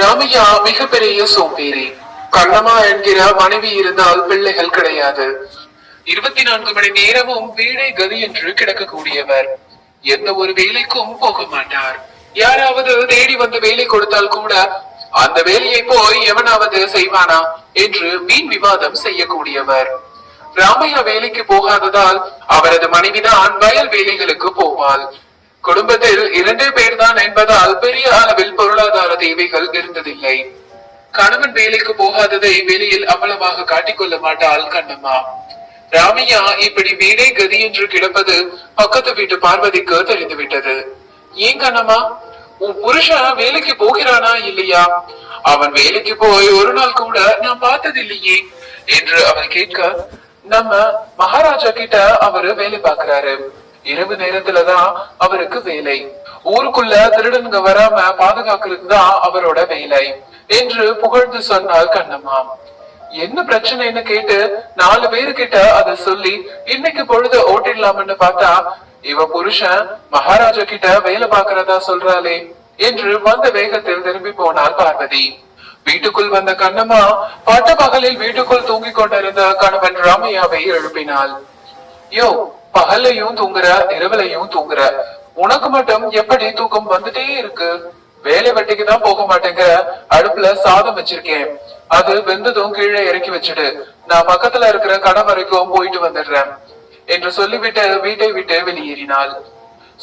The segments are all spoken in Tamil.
ராமையா மிகப்பெரிய சோம்பேறி. கண்ணமா என்கிற மனைவி இருந்தால் பிள்ளைகள் கிடையாது. இருபத்தி நான்கு மணி நேரமும் வீடே கதி என்று கிடக்கக்கூடியவர். எந்த ஒரு வேலைக்கும் போக மாட்டார். யாராவது தேடி வந்து வேலை கொடுத்தால் கூட அந்த வேலையை போய் எவனாவது செய்வானா என்று மீன் விவாதம் செய்யக்கூடியவர். ராமையா வேலைக்கு போகாததால் அவரது மனைவிதான் வயல் வேலைகளுக்கு போவாள். குடும்பத்தில் இரண்டே பேர்தான் என்பதால் பெரிய அளவில் பொருளாதார தேவைகள் இருந்ததில்லை. கணவன் வேலைக்கு போகாததை வெளியில் அவ்வளவாக காட்டிக்கொள்ள மாட்டாள் கண்ணம்மா. ராமையா இப்படி வீடே கதி என்று கிடப்பது பக்கத்து வீட்டு பார்வதிக்கு தெரிந்துவிட்டது. ஏன் கண்ணம்மா? உன் புருஷன் வேலைக்கு போகிறானா இல்லையா? அவன் வேலைக்கு போய் ஒரு நாள் கூட நான் பார்த்ததில்லையே என்று அவன் கேட்க நம்ம மகாராஜா கிட்ட அவரு வேலை பார்க்கிறாரு. இரவு நேரத்துலதான் அவருக்கு வேலை. ஊருக்குள்ள திருடனுங்க வராம பாதுகாக்கிறது தான் அவரோட வேலை என்று புகழ்ந்து சொன்னார் கண்ணம்மா. என்ன பிரச்சனைன்னு கேட்டு நாலு பேருக்கிட்ட அத சொல்லி இன்னைக்கு பொழுது ஓட்டிடலாம்னு பார்த்தா இவ புருஷன் மகாராஜா கிட்ட வேலை பாக்குறதா சொல்றாளே என்று வந்த வேகத்தில் திரும்பி போனாள் பார்வதி. வீட்டுக்குள் வந்த கண்ணம்மா பட்ட பகலில் வீட்டுக்குள் தூங்கிக் கொண்டிருந்த கணவன் ராமையாவை எழுப்பினாள். யோ பகல்லையும் தூங்குற இரவுலையும் தூங்குற. உனக்கு மட்டும் எப்படி தூக்கம் வந்துட்டே இருக்கு? வேலை வெட்டிக்கு தான் போக மாட்டேங்கிற அடுப்புல சாதம் வச்சிருக்கேன். அது வெந்ததும் கீழே இறக்கி வச்சுடு. நான் பக்கத்துல இருக்கிற கடை வரைக்கும் போயிட்டு வந்துடுறேன். என்று சொல்லிவிட்டு வீட்டை விட்டு வெளியேறினாள்.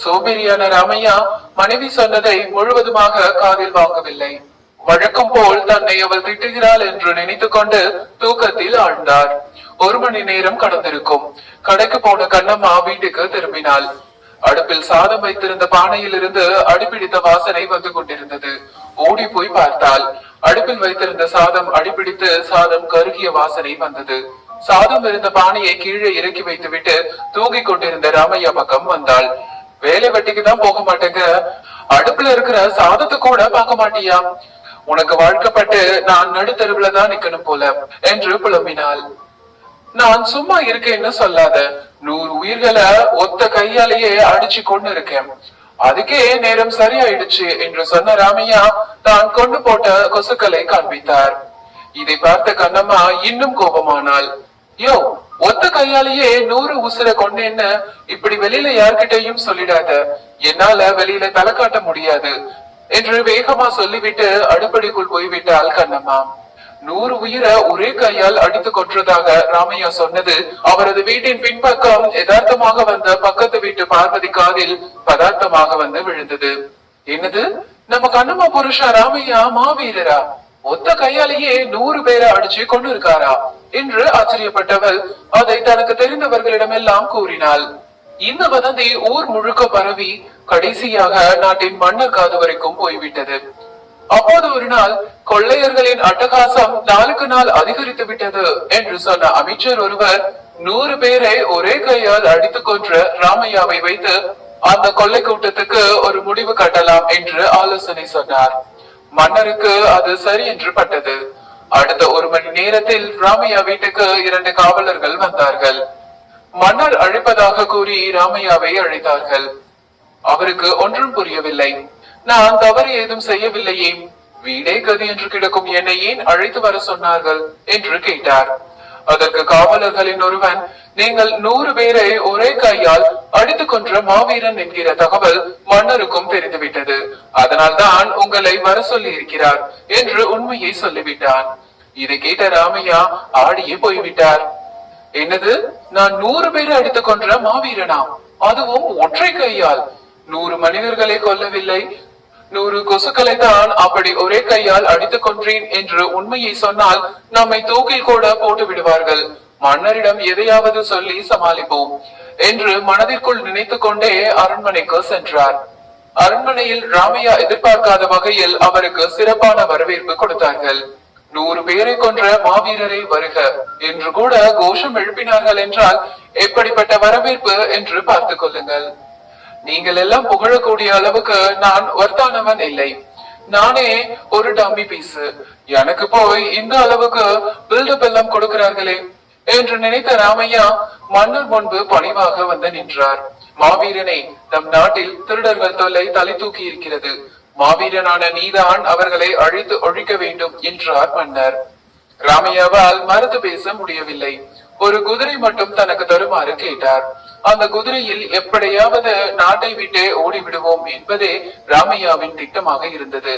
சோம்பேறியான ராமையா மனைவி சொன்னதை முழுவதுமாக காதில் வாங்கவில்லை. வழக்கம் போல் தன்னை அவள் திட்டுகிறாள் என்று நினைத்துக் கொண்டு தூக்கத்தில் ஆழ்ந்தார். ஒரு மணி நேரம் கடந்திருக்கும். கடைக்கு போன கண்ணம்மா வீட்டுக்கு திரும்பினாள். அடுப்பில் சாதம் வைத்திருந்த பானையில் இருந்து அடிப்பிடித்த வாசனை வந்து கொண்டிருந்தது. ஓடி போய் பார்த்தாள். அடுப்பில் வைத்திருந்த சாதம் அடிப்பிடித்து சாதம் கருகிய வாசனை வந்தது. சாதம் இருந்த பானையை கீழே இறக்கி வைத்துவிட்டு தூங்கிக் கொண்டிருந்த ராமையா பக்கம் வந்தாள். வேலை வெட்டிக்கு தான் போக மாட்டேங்க. அடுப்புல இருக்கிற சாதத்தை கூட பார்க்க மாட்டியா? உனக்கு வாழ்க்கப்பட்டு நான் நடுத்தருவுல தான் நிக்கணும் போல என்று புலம்பினாள். நான் சும்மா இருக்கேன்னு சொல்லாத. நூறு உயிர்களை ஒத்த கையாலேயே அடிச்சு கொண்டு இருக்கேன் அதுக்கே நேரம் சரியாயிடுச்சு என்று சொன்ன ராமையா தான் கொண்டு போட்ட கொசுக்களை காண்பித்தார். இதை பார்த்த கண்ணம்மா இன்னும் கோபமானாள். யோ ஒத்த கையாலேயே நூறு உசுர கொண்டேன்னு இப்படி வெளியில யார்கிட்டயும் சொல்லிடாத. என்னால வெளியில தலை காட்ட முடியாது என்று வேகமா சொல்லிவிட்டு அடுப்படிக்குள் போய்விட்டாள் கண்ணம்மா. நூறு உயிரை ஒரே கையால் அடித்து கொற்றதாக ராமையா சொன்னது. அவரது வீட்டின் பின்பக்கம் யதார்த்தமாக வந்த பக்கத்து வீட்டு பார்வதி காதில் பதார்த்தமாக வந்து விழுந்தது. என்னது? நம்ம கண்ணம்மா புருஷா ராமையா மாவீரரா? ஒத்த கையாலேயே நூறு பேரை அடிச்சு கொண்டு இருக்காரா என்று ஆச்சரியப்பட்டவள் அதை தனக்கு தெரிந்தவர்களிடமெல்லாம் கூறினாள். இந்த வதந்தி ஊர் முழுக்க பரவி கடைசியாக நாட்டின் மன்னர் காது வரைக்கும் போய்விட்டது. அப்போது ஒரு நாள் கொள்ளையர்களின் அட்டகாசம் நாளுக்கு நாள் அதிகரித்து விட்டது என்று சொன்ன அமைச்சர் ஒருவர் நூறு பேரை ஒரே கையால் அடித்துக் கொன்ற ராமையாவை வைத்து அந்த கொள்ளை கூட்டத்துக்கு ஒரு முடிவு கட்டலாம் என்று ஆலோசனை சொன்னார். மன்னருக்கு அது சரி என்று பட்டது. அடுத்த ஒரு மணி நேரத்தில் ராமையா வீட்டுக்கு இரண்டு காவலர்கள் வந்தார்கள். மன்னர் அழைப்பதாக கூறி ராமையாவை அழைத்தார்கள். அவருக்கு ஒன்றும் புரியவில்லை. நான் தவறு ஏதும் செய்யவில்லையே. வீடே கதி என்று கிடக்கும் என்னை ஏன் அழைத்து வர சொன்னார்கள் என்று கேட்டார். அதற்கு காவலர்களின் ஒருவன் நீங்கள் நூறு பேரை ஒரே கையால் அடித்துக் கொன்ற மாவீரன் என்கிற தகவல் மன்னருக்கும் தெரிந்துவிட்டது. அதனால் தான் உங்களை வர சொல்லி இருக்கிறார் என்று உண்மையை சொல்லிவிட்டான். இதை கேட்ட ராமையா ஆடியே போய்விட்டார். என்னது? நான் நூறு பேரை அடித்துக் கொன்ற மாவீரனா? அதுவும் ஒற்றை கையால். நூறு மனிதர்களை கொல்லவில்லை நூறு கொசுக்களை தான் அப்படி ஒரே கையால் அடித்துக் கொன்றேன் என்று உண்மையை சொன்னால் நம்மை தூக்கில் கூட போட்டு விடுவார்கள். மன்னரிடம் எதையாவது சொல்லி சமாளிப்போம் என்று மனதிற்குள் நினைத்துக் கொண்டே அரண்மனைக்கு சென்றார். அரண்மனையில் ராமையா எதிர்பார்க்காத வகையில் அவருக்கு சிறப்பான வரவேற்பு கொடுத்தார்கள். நூறு பேரை கொன்ற மாவீரரை வருக என்று கூட கோஷம் எழுப்பினார்கள் என்றால் எப்படிப்பட்ட வரவேற்பு என்று பார்த்துக் கொள்ளுங்கள். நீங்கள் எல்லாம் புகழக்கூடிய அளவுக்கு நான் வர்த்தானவன் இல்லை. நானே ஒரு டம்மி பீஸ். எனக்கு போய் இந்த அளவுக்கு பில்டப் எல்லாம் கொடுக்கிறார்களே என்று நினைத்த ராமையா மன்னர் முன்பு பணிவாக வந்து நின்றார். மாவீரனை நம் நாட்டில் திருடர்கள் தொல்லை தலை தூக்கி இருக்கிறது. மாவீரனான நீதான் அவர்களை அழித்து ஒழிக்க வேண்டும் என்றார் மன்னர். ராமையாவால் மறுத்து பேச முடியவில்லை. ஒரு குதிரை மட்டும் தனக்கு தருமாறு கேட்டார். அந்த குதிரையில் எப்படியாவது நாட்டை விட்டே ஓடிவிடுவோம் என்பதே ராமையாவின் திட்டமாக இருந்தது.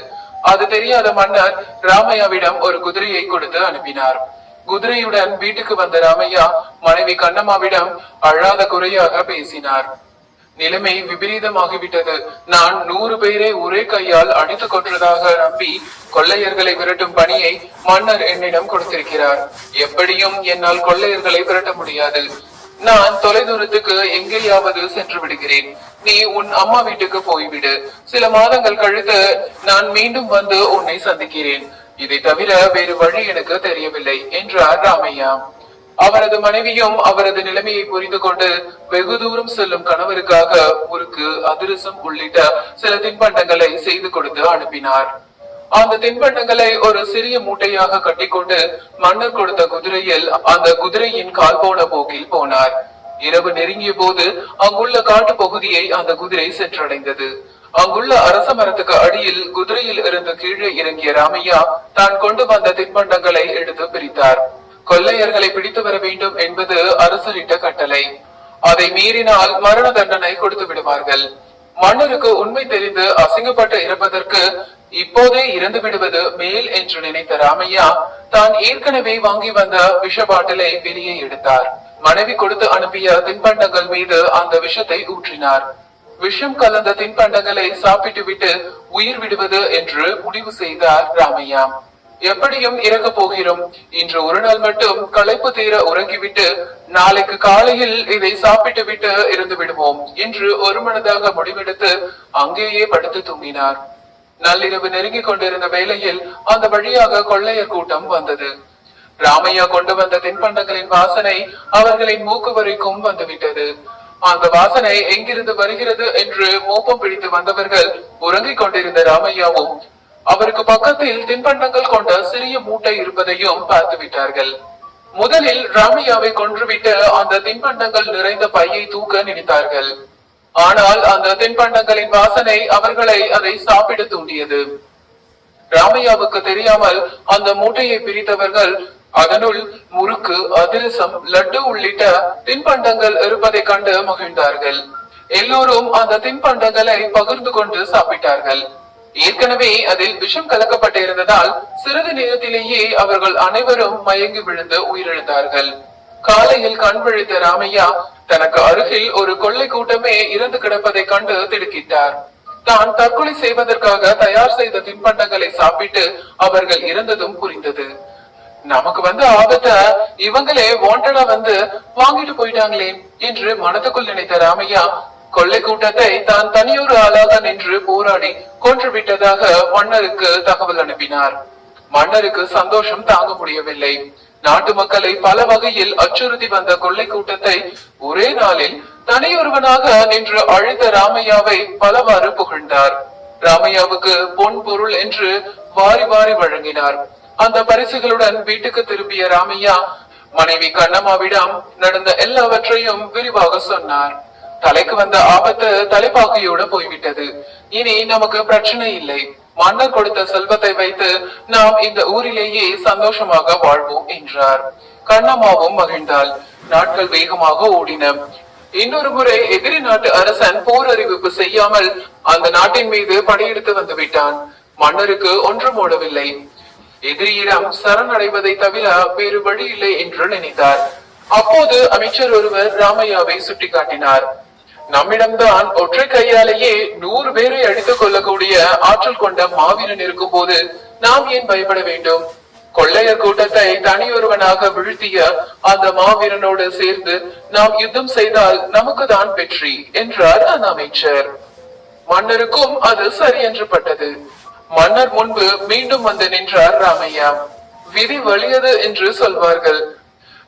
அது தெரியாத மன்னர் ராமையாவிடம் ஒரு குதிரையை கொடுத்து அனுப்பினார். குதிரையுடன் வீட்டுக்கு வந்த ராமையா மனைவி கண்ணம்மாவிடம் அழாத குறையாக பேசினார். நிலைமை விபரீதமாகிவிட்டது. நான் நூறு பேரை ஒரே கையால் அடித்துக் கொன்றதாக நம்பி கொள்ளையர்களை விரட்டும் பணியை மன்னர் என்னிடம் கொடுத்திருக்கிறார். எப்படியும் என்னால் கொள்ளையர்களை விரட்ட முடியாது. நான் தொலைதூரத்துக்கு எங்கேயாவது சென்று விடுகிறேன். நீ உன் அம்மா வீட்டுக்கு போய்விடு. சில மாதங்கள் கழித்து நான் மீண்டும் வந்து உன்னை சந்திக்கிறேன். இதை தவிர வேறு வழி எனக்கு தெரியவில்லை என்றார் ராமையா. அவரது மனைவியும் அவரது நிலைமையை புரிந்து கொண்டு வெகு தூரம் செல்லும் கணவருக்காக முறுக்கு அதிரசம் உள்ளிட்ட சில தின்பண்டங்களை செய்து கொடுத்து அனுப்பினார். அந்த தின்பண்டங்களை ஒரு சிறிய மூட்டையாக கட்டிக்கொண்டு மன்னர் கொடுத்த குதிரையில் அந்த குதிரையின் கால் போன போக்கில் போனார். இரவு நெருங்கிய போது அங்குள்ள காட்டு பகுதியை அந்த குதிரை சென்றடைந்தது. அங்குள்ள அரச மரத்துக்கு அடியில் குதிரையில் இருந்து கீழே இறங்கிய ராமையா தான் கொண்டு வந்த தின்பண்டங்களை எடுத்து பிரித்தார். கொள்ளையர்களை பிடித்து வர வேண்டும் என்பது அரசரிட்ட கட்டளை. அதை மீறினால் மரண தண்டனை கொடுத்து விடுவார்கள். மன்னருக்கு உண்மை தெரிந்து அசிங்கப்பட்டு இருப்பதற்கு இப்போதே இறந்து விடுவது மேல் என்று நினைத்த ராமையா தான் ஏற்கனவே வாங்கி வந்த விஷ பாட்டிலை வெளியே எடுத்தார். மனைவி கொடுத்து அனுப்பிய தின்பண்டங்கள் மீது அந்த விஷத்தை ஊற்றினார். விஷம் கலந்த தின்பண்டங்களை சாப்பிட்டு விட்டு உயிர் விடுவது என்று முடிவு செய்தார் ராமையா. எப்படியும் இறக்க போகிறோம். இன்று ஒரு நாள் மட்டும் களைப்பு தீர உறங்கிவிட்டு நாளைக்கு காலையில் இதை சாப்பிட்டு விட்டு இருந்து விடுவோம் என்று ஒரு மனதாக முடிவெடுத்து அங்கேயே படுத்து தூங்கினார். நள்ளிரவு நெருங்கிக் கொண்டிருந்த வேளையில் அந்த வழியாக கொள்ளையர் கூட்டம் வந்தது. ராமையா கொண்டு வந்த தின்பண்டங்களின் வாசனை அவர்களின் மூக்கு வரைக்கும் வந்துவிட்டது. அந்த வாசனை எங்கிருந்து வருகிறது என்று மோப்பம் பிடித்து வந்தவர்கள் உறங்கிக் கொண்டிருந்த ராமையாவும் அவருக்கு பக்கத்தில் தின்பண்டங்கள் கொண்ட சிறிய மூட்டை இருப்பதையும் பார்த்து விட்டார்கள். முதலில் ராமையாவை கொன்றுவிட்டு அந்த தின்பண்டங்கள் நிறைந்த பையை தூக்க நினைத்தார்கள். ஆனால் அந்த தின்பண்டங்களின் வாசனை அவர்களை அதை சாப்பிட தூண்டியது. ராமையாவுக்கு தெரியாமல் அந்த மூட்டையை பிரித்தவர்கள் அதனுள் முறுக்கு அதிரசம் லட்டு உள்ளிட்ட தின்பண்டங்கள் இருப்பதை கண்டு மகிழ்ந்தார்கள். எல்லோரும் அந்த தின்பண்டங்களை பகிர்ந்து கொண்டு சாப்பிட்டார்கள். ஏற்கனவே அதில் விஷம் கலக்கப்பட்டிருந்ததால் சிறிது நேரத்திலேயே அவர்கள் அனைவரும் மயங்கி விழுந்து உயிரிழந்தார்கள். காலையில் கண் விழித்த ராமையா தனக்கு அருகில் ஒரு கொள்ளை கூட்டமே இறந்து கிடப்பதை கண்டு திடுக்கிட்டார். தான் தற்கொலை செய்வதற்காக தயார் செய்த தின்பண்டங்களை சாப்பிட்டு அவர்கள் இறந்ததும் புரிந்தது. நமக்கு வந்து ஆபத்த இவங்களே வாண்டடா வந்து வாங்கிட்டு போயிட்டாங்களே என்று மனதுக்குள் நினைத்த ராமையா கொள்ளை கூட்டத்தை தான் தனியொரு ஆளாக நின்று போராடி கொன்று விட்டதாக மன்னருக்கு தகவல் அனுப்பினார். மன்னருக்கு சந்தோஷம் தாங்க முடியவில்லை. நாட்டு மக்களை பல வகையில் அச்சுறுத்தி வந்த கொள்ளை கூட்டத்தை ஒரே நாளில் தனியொருவனாக நின்று அழித்த ராமையாவை பலவாறு புகழ்ந்தார். ராமையாவுக்கு பொன் பொருள் என்று வாரி வாரி வழங்கினார். அந்த பரிசுகளுடன் வீட்டுக்கு திரும்பிய ராமையா மனைவி கண்ணம்மாவிடம் நடந்த எல்லாவற்றையும் விரிவாக சொன்னார். தலைக்கு வந்த ஆபத்து தலைப்பாகையோட போய்விட்டது. இனி நமக்கு பிரச்சனை இல்லை. மன்னர் கொடுத்த செல்வத்தை வைத்து நாம் இந்த ஊரிலேயே சந்தோஷமாக வாழ்வோம் என்றார். கண்ணம்மாவும் மகிழ்ந்தாள். நாட்கள் வேகமாக ஓடின. இன்னொரு முறை எதிரி நாட்டு அரசன் போர் அறிவிப்பு செய்யாமல் அந்த நாட்டின் மீது படையெடுத்து வந்து விட்டான். மன்னருக்கு ஒன்றும் ஓடவில்லை. எதிரியிடம் சரணடைவதை தவிர வேறு வழி இல்லை என்று நினைத்தார். அப்போது அமைச்சர் ஒருவர் ராமையாவை சுட்டிக்காட்டினார். நம்மிடம்தான் ஒற்றை கையாலேயே நூறு பேரை அடித்துக் கொள்ளக்கூடிய ஆற்றல் கொண்ட மாவீரன் இருக்கும் போது நாம் ஏன் பயப்பட வேண்டும்? கொள்ளையர் கூட்டத்தை தனியொருவனாக வீழ்த்திய அந்த மாவீரனோடு சேர்ந்து நாம் யுத்தம் செய்தால் நமக்கு தான் வெற்றி என்றார் அந்த அமைச்சர். மன்னருக்கும் அது சரி என்று பட்டது. மன்னர் முன்பு மீண்டும் வந்து நின்றார் ராமையா. விதி வலியது என்று சொல்வார்கள்.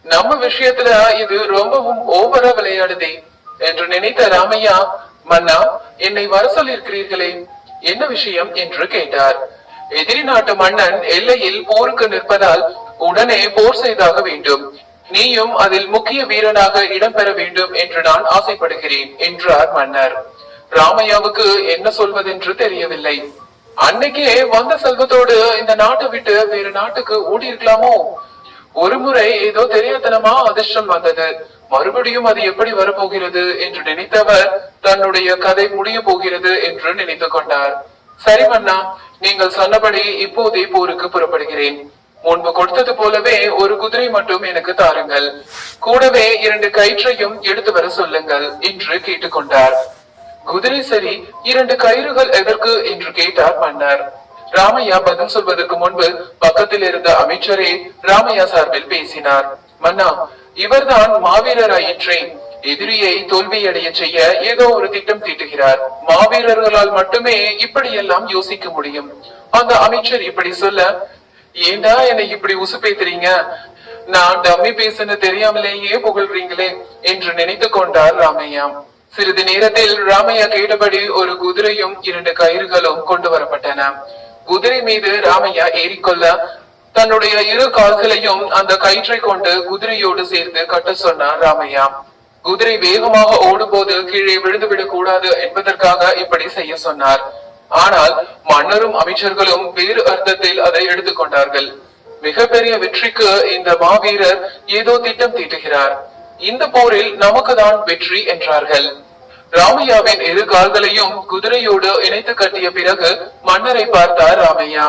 நம்ம விஷயத்துல இது ரொம்பவும் ஓவரா விளையாடுதே. என்று நினைத்த ராமையா மன்னா என்னை வர சொல்லியிருக்கிறீர்களே என்ன விஷயம்? என்று கேட்டார். எதிரி நாட்டு மன்னன் எல்லையில் போருக்கு நிற்பதால் உடனே போர் செய்தாக வேண்டும். நீயும் அதில் முக்கிய வீரனாக இடம்பெற வேண்டும் என்று நான் ஆசைப்படுகிறேன் என்றார் மன்னர். ராமையாவுக்கு என்ன சொல்வதென்று தெரியவில்லை. அன்னைக்கே வந்த செல்வத்தோடு இந்த நாட்டை விட்டு வேறு நாட்டுக்கு ஓடி இருக்கலாமோ ஒரு முறை ஏதோ தெரியாதனமா அதிர்ஷ்டம் வந்தது. மறுபடியும் அது எப்படி வரப்போகிறது என்று நினைத்தவர் தன்னுடைய கதை முடிய போகிறது என்று நினைத்துக் கொண்டார். சரி மன்னா நீங்கள் சொன்னபடி இப்போதே போருக்கு புறப்படுகிறேன். முன்பு கொடுத்தது போலவே ஒரு குதிரை மட்டும் எனக்கு தாருங்கள். கூடவே இரண்டு கயிற்றையும் எடுத்து வர சொல்லுங்கள் என்று கேட்டுக்கொண்டார் குதிரை சரி இரண்டு கயிறுகள் எதற்கு என்று கேட்டார் மன்னர். ராமையா பதில் சொல்வதற்கு முன்பு பக்கத்தில் இருந்த அமைச்சரே ராமையா சார்பில் பேசினார். மன்னா இவர்தான் மாவீரர் ஆயிற்றே எதிரியை தோல்வியடைய செய்ய ஏதோ ஒரு திட்டம் தீட்டுகிறார். மாவீரர்களால் மட்டுமே இப்படி எல்லாம் யோசிக்க முடியும். அந்த அமைச்சர் இப்படி சொல்ல ஏண்டா என்னை இப்படி உசுப்பேத்துறீங்க? நான் டம்மி பேசுன்னு தெரியாமலேயே புகழ்றீங்களே என்று நினைத்து கொண்டார் ராமையா. சிறிது நேரத்தில் ராமையா கேட்டபடி ஒரு குதிரையும் இரண்டு கயிறுகளும் கொண்டு வரப்பட்டன. குதிரை மீது ராமையா ஏறிக்கொள்ள தன்னுடைய இரு கால்களையும் அந்த கயிற்றை கொண்டு குதிரையோடு சேர்த்து கட்ட சொன்னார் ராமையா. குதிரை வேகமாக ஓடும்போது கீழே விழுந்துவிடக் கூடாது என்பதற்காக இப்படி செய்ய சொன்னார். ஆனால் மன்னரும் அமைச்சர்களும் வேறு அர்த்தத்தில் அதை எடுத்துக்கொண்டார்கள் மிகப்பெரிய வெற்றிக்கு இந்த மாவீரர் ஏதோ திட்டம் தீட்டுகிறார். இந்த போரில் நமக்குதான் வெற்றி என்றார்கள். ராமையாவின் இரு கால்களையும் குதிரையோடு இணைத்து கட்டிய பிறகு மன்னரை பார்த்தார் ராமையா.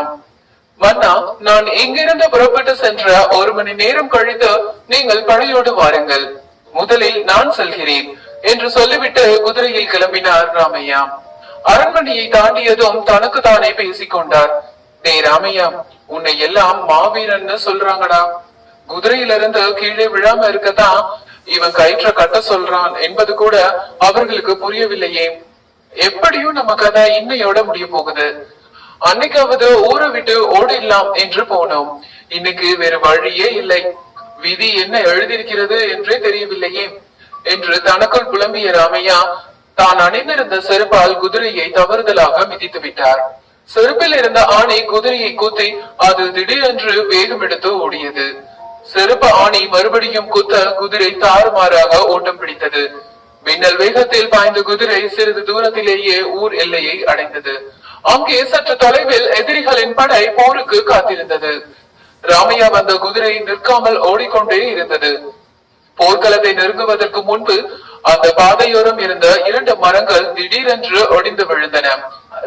மன்னா நான் இங்கிருந்து புறப்பட்டு சென்ற ஒரு மணி நேரம் கழித்து நீங்கள் படையோடு வாருங்கள். முதலில் நான் செல்கிறேன் என்று சொல்லிவிட்டு குதிரையில் கிளம்பினார் ராமையா. அரண்மனையை தாண்டியதும் தனக்கு தானே பேசிக் கொண்டார். டே ராமையா உன்னை எல்லாம் மாவீரன்னு சொல்றாங்கடா. குதிரையிலிருந்து கீழே விழாம இருக்கத்தான் இவன் கயிற்ற கட்ட சொல்றான் என்பது கூட அவர்களுக்கு புரியவில்லையே. எப்படியும் நம்ம கதை இன்னையோட முடிய போகுது. அன்னைக்காவது ஊரை விட்டு ஓடிடலாம் என்று போனோம். இன்னைக்கு வேறு வழியே இல்லை. விதி என்ன எழுதியிருக்கிறது என்றே தெரியவில்லையே என்று தனக்குள் புலம்பிய ராமையா தான் அணிந்திருந்த செருப்பால் குதிரையை தவறுதலாக மிதித்து விட்டார். செருப்பில் இருந்த ஆணை குதிரையை குத்தி அது திடீரென்று வேகம் எடுத்து ஓடியது. செருப்பு ஆணி மறுபடியும் குத்த குதிரை தாறுமாறாக ஓட்டம் பிடித்தது. மின்னல் வேகத்தில் பாய்ந்த குதிரை சிறிது தூரத்திலேயே ஊர் எல்லையை அடைந்தது. அங்கே சற்று தொலைவில் எதிரிகளின் படை போருக்கு காத்திருந்தது. ராமையா வந்த குதிரை நிற்காமல் ஓடிக்கொண்டே இருந்தது. போர்க்களத்தை நெருங்குவதற்கு முன்பு அந்த பாதையோரம் இருந்த இரண்டு மரங்கள் திடீரென்று ஒடிந்து விழுந்தன.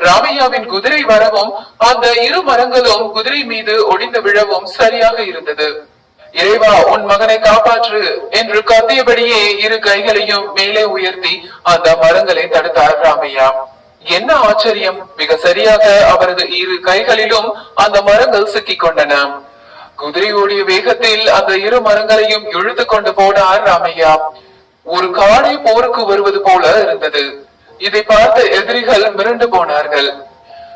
ராமையாவின் குதிரை வரவும் அந்த இரு மரங்களும் குதிரை மீது ஒடிந்து விழவும் சரியாக இருந்தது. இறைவா உன் மகனை காப்பாற்று என்று கத்தியபடியே இரு கைகளையும் மேலே உயர்த்தி அந்த மரங்களை தடுத்தார் ராமையா. என்ன ஆச்சரியம்? மிக சரியாக அவரது இரு கைகளிலும் அந்த மரங்கள் சிக்கிக் கொண்டன. குதிரை ஓடிய வேகத்தில் அந்த இரு மரங்களையும் இழுத்து கொண்டு போனார் ராமையா. ஒரு காடை போருக்கு வருவது போல இருந்தது. இதை பார்த்த எதிரிகள் மிரண்டு போனார்கள்.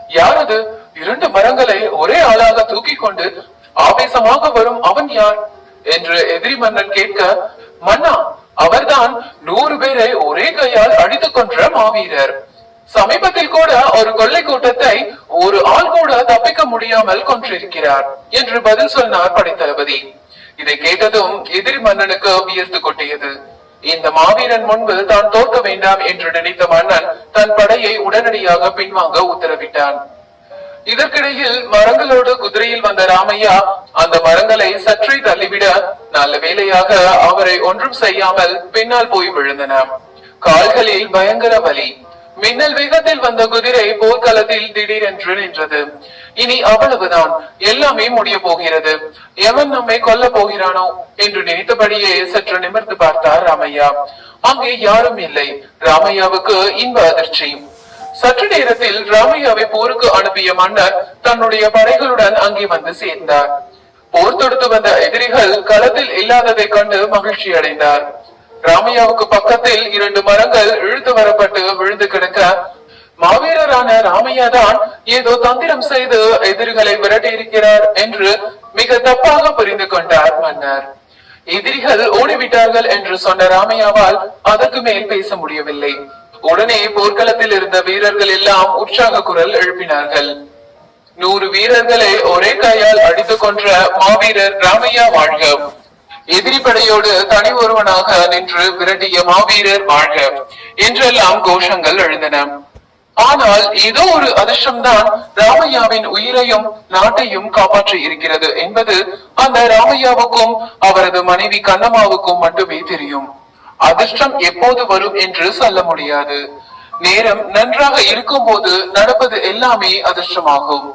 யாரது இரண்டு மரங்களை ஒரே ஆளாக தூக்கி கொண்டு ஆவேசமாக வரும் அவன் யார்? என்று எதிரி மன்னன் கேட்க மன்னா அவர்தான் நூறு பேரை ஒரே கையால் அடித்துக் கொன்ற மாவீரர். சமீபத்தில் கூட ஒரு கொள்ளை கூட்டத்தை ஒரு ஆள் கூட தப்பிக்க முடியாமல் கொன்றிருக்கிறார் என்று பதில் சொன்னார் படைத்தளபதி. இதை கேட்டதும் எதிரி மன்னனுக்கு வியர்த்து கொட்டியது. இந்த மாவீரன் முன்பு தான் தோற்க வேண்டாம் என்று நினைத்த மன்னன் தன் படையை உடனடியாக பின்வாங்க உத்தரவிட்டான். இதற்கிடையில் மரங்களோடு குதிரையில் வந்த ராமையா அந்த மரங்களை சற்றே தள்ளிவிட நல்ல வேளையாக அவரை ஒன்றும் செய்யாமல் பின்னால் போய் விழுந்தன. கால்களில் பயங்கர வலி மின்னல் வேகத்தில் வந்த குதிரை போர்க்களத்தில் திடீரென்று நின்றது. இனி அவ்வளவுதான். எல்லாமே முடிய போகிறது. எவன் நம்மை கொல்ல போகிறானோ என்று நினைத்தபடியே சற்று நிமிர்ந்து பார்த்தார் ராமையா. அங்கே யாரும் இல்லை. ராமையாவுக்கு இன்ப அதிர்ச்சி. சற்று நேரத்தில் ராமையாவை போருக்கு அனுப்பிய மன்னர் தன்னுடைய படைகளுடன் அங்கே வந்து சேர்ந்தார். போர் தொடுத்து வந்த எதிரிகள் களத்தில் இல்லாததை கண்டு மகிழ்ச்சி அடைந்தார் ராமையாவுக்கு பக்கத்தில் இரண்டு மரங்கள் இழுத்து வரப்பட்டு விழுந்து கிடக்க மாவீரரான ராமையா தான் ஏதோ தந்திரம் செய்து எதிரிகளை விரட்டி இருக்கிறார் என்று மிக தப்பாக புரிந்து கொண்டார் மன்னர். எதிரிகள் ஓடிவிட்டார்கள் என்று சொன்ன ராமையாவால் அதற்கு மேல் பேச முடியவில்லை. உடனே போர்க்களத்தில் இருந்த வீரர்கள் எல்லாம் உற்சாக குரல் எழுப்பினார்கள். நூறு வீரர்களை ஒரே கையால் அடித்துக் கொன்ற மாவீரர் ராமையா வாழ்க. எதிரி படையோடு தனி ஒருவனாக நின்று விரட்டிய மாவீரர் வாழ்க. என்றெல்லாம் கோஷங்கள் எழுந்தன. ஆனால் ஏதோ ஒரு அதிர்ஷ்டம்தான் ராமையாவின் உயிரையும் நாட்டையும் காப்பாற்றி இருக்கிறது என்பது அந்த ராமையாவுக்கும் அவரது மனைவி கண்ணம்மாவுக்கும் மட்டுமே தெரியும். அதிர்ஷ்டம் எப்போது வரும் என்று சொல்ல முடியாது. நேரம் நன்றாக இருக்கும்போது நடப்பது எல்லாமே அதிர்ஷ்டமாகும்.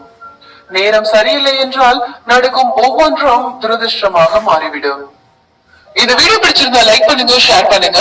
நேரம் சரியில்லை என்றால் நடக்கும் ஒவ்வொன்றும் துரதிர்ஷ்டமாக மாறிவிடும். இந்த வீடியோ பிடிச்சிருந்தா லைக் பண்ணுங்க ஷேர் பண்ணுங்க.